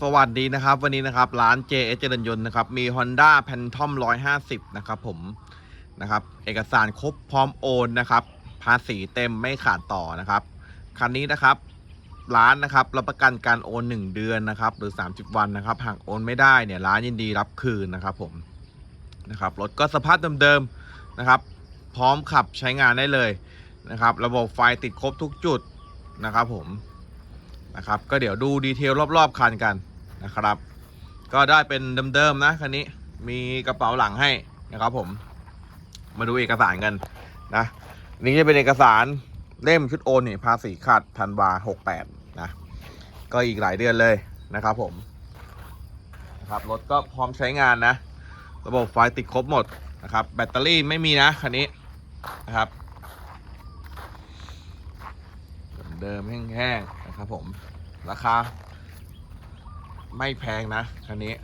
สวัสดีนะครับ วันนี้นะครับ ร้าน JS เจริญยนต์นะครับ มี Honda p a n t o m 150 นะครับผมนะครับ เอกสารครบพร้อมโอนนะครับ ภาษีเต็มไม่ขาดต่อนะครับ คันนี้นะครับ ร้านนะครับรับประกันการโอน 1 เดือนนะครับ หรือ 30 วันนะครับ หากโอนไม่ได้เนี่ยร้านยินดีรับคืนนะครับผมนะครับรถก็สภาพเดิมๆนะครับ พร้อมขับใช้งานได้เลยนะครับ ระบบไฟติดครบทุกจุดนะครับผม นะครับ ก็เดี๋ยวดูดีเทลรอบๆคันกันนะครับ ก็ได้เป็นเดิมๆนะคันนี้มีกระเป๋าหลังให้นะครับผม มาดูเอกสารกันนะนี่จะเป็นเอกสารเล่มชุดโอนนี่ภาษีขาดธันวาหกแปดนะก็อีกหลายเดือนเลยนะครับผมนะครับรถก็พร้อมใช้งานนะ ระบบไฟติดครบหมดนะครับ แบตเตอรี่ไม่มีนะคันนี้นะครับ เดิมแห้งๆ นะครับผม ราคา ไม่แพงนะคันนี้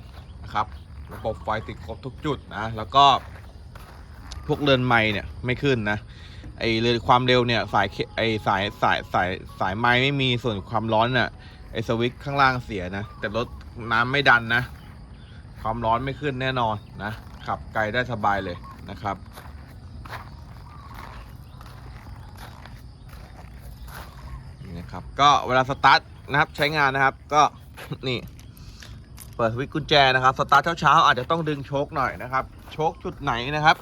นะครับ ระบบไฟติดครบทุกจุดนะ แล้วก็พวกเรือนไม้เนี่ยไม่ขึ้นนะไอเรือนความเร็วเนี่ยสายไอสายสายสายสายไม้ไม่มีส่วนความร้อนน่ะไอสวิตช์ข้างล่างเสียนะ แต่รถน้ำไม่ดันนะ ความร้อนไม่ขึ้นแน่นอนนะขับไกลได้สบายเลยนะครับ นี่นะ ครับก็เวลาสตาร์ทนะครับใช้งานนะครับก็นี่ เปิดสวิตช์กุญแจนะครับสตาร์ทเช้าๆอาจจะต้องดึงโชคหน่อยนะครับ โชคจุดไหนนะครับ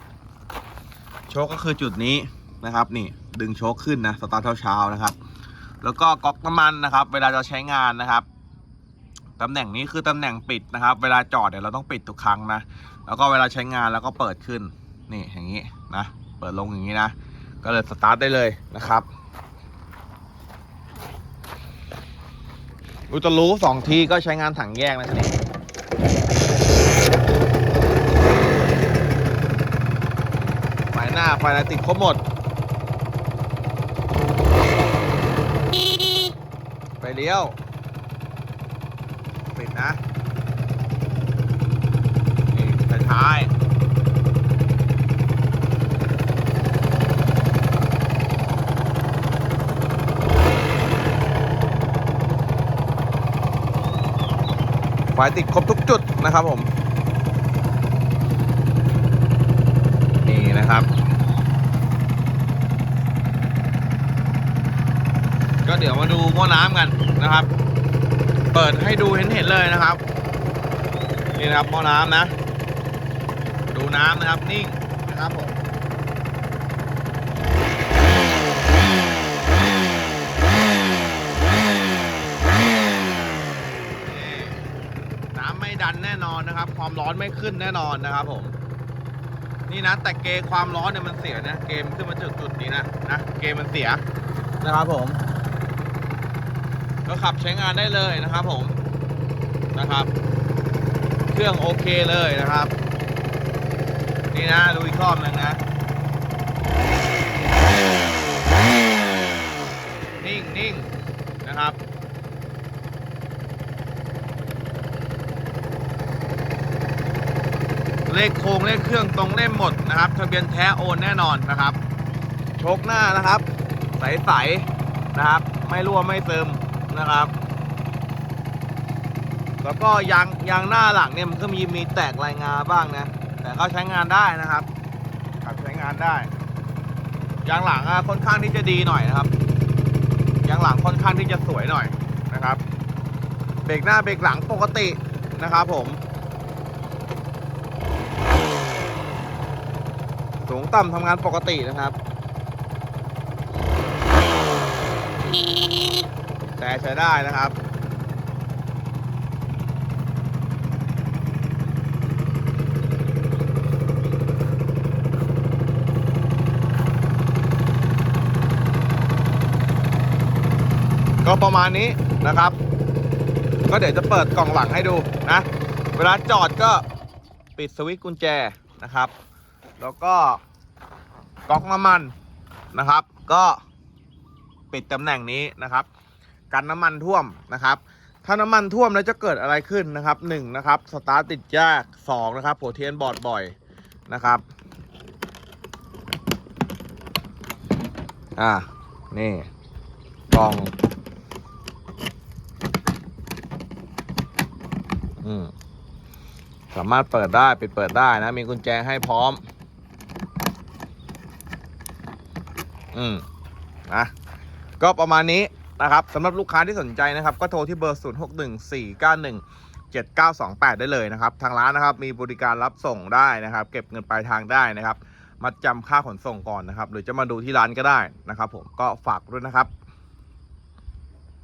โชคก็คือจุดนี้นะครับ นี่ดึงโชคขึ้นนะสตาร์ทเช้าๆนะครับ แล้วก็ก๊อกน้ำมันนะครับ เวลาเราใช้งานนะครับตำแหน่งนี้คือตำแหน่งปิดนะครับ เวลาจอดเนี่ยเราต้องปิดทุกครั้งนะ แล้วก็เวลาใช้งานแล้วก็เปิดขึ้น นี่อย่างนี้นะ เปิดลงอย่างนี้นะ ก็เลยสตาร์ทได้เลยนะครับ อุตรู้สองทีก็ใช้งานถังแยกนะทีนี้ไฟหน้าไฟอะไรติดครบหมด ไปเลี้ยวปิดนะ นี่ไฟท้าย ไฟติดครบทุกจุดนะครับผม นี่นะครับ ก็เดี๋ยวมาดูหม้อน้ำกันนะครับ เปิดให้ดูเห็นเห็นเลยนะครับ นี่นะครับหม้อน้ำนะ ดูน้ำนะครับนิ่งนะครับผม นี่น้ำไม่ดันแนะครับ ความร้อนไม่ขึ้นแน่นอนนะครับผม นี่นะ แต่เกมความร้อนเนี่ยมันเสียนะ เกมขึ้นมาจุดจุดนี้นะนะเกมมันเสียนะครับผม ก็ขับใช้งานได้เลยนะครับผมนะครับ เครื่องโอเคเลยนะครับ นี่นะดูอีกรอบหนึ่งนะนิ่งนิ่งนะครับ เลขโครงเลขเครื่องตรงเล่มหมดนะครับทะเบียนแท้โอนแน่นอนนะครับ โชคหน้านะครับ ใสๆนะครับ ไม่รั่วไม่ซึมนะครับ แล้วก็ยางยางหน้าหลังเนี่ยมันก็มีมีแตกรายงาบ้างนะ แต่ก็ใช้งานได้นะครับขับใช้งานได้ ยางหลังอะค่อนข้างที่จะดีหน่อยนะครับ ยางหลังค่อนข้างที่จะสวยหน่อยนะครับ เบรกหน้าเบรกหลังปกตินะครับผม สูงต่ำทำงานปกตินะครับ แต่ใช้ได้นะครับก็ประมาณนี้นะครับ ก็เดี๋ยวจะเปิดกล่องหลังให้ดูนะ เวลาจอดก็ปิดสวิตช์กุญแจนะครับ แล้วก็ก๊อกน้ำมันนะครับ ก็ปิดตำแหน่งนี้นะครับ กันน้ำมันท่วมนะครับ ถ้าน้ำมันท่วมแล้วจะเกิดอะไรขึ้นนะครับหนึ่งนะครับสตาร์ทติดยากสองนะครับโผเทียนบอดบ่อยนะครับอ่านี่กล่องอืมสามารถเปิดได้ปิดเปิดได้นะ มีกุญแจให้พร้อม อืมนะก็ประมาณนี้นะครับสำหรับลูกค้าที่สนใจนะครับ ก็โทรที่เบอร์ 0 6 1 4 9 1 7 9 2 8 ได้เลยนะครับ ทางร้านนะครับมีบริการรับส่งได้นะครับ เก็บเงินปลายทางได้นะครับ มัดจำค่าขนส่งก่อนนะครับ หรือจะมาดูที่ร้านก็ได้นะครับ ผมก็ฝากด้วยนะครับ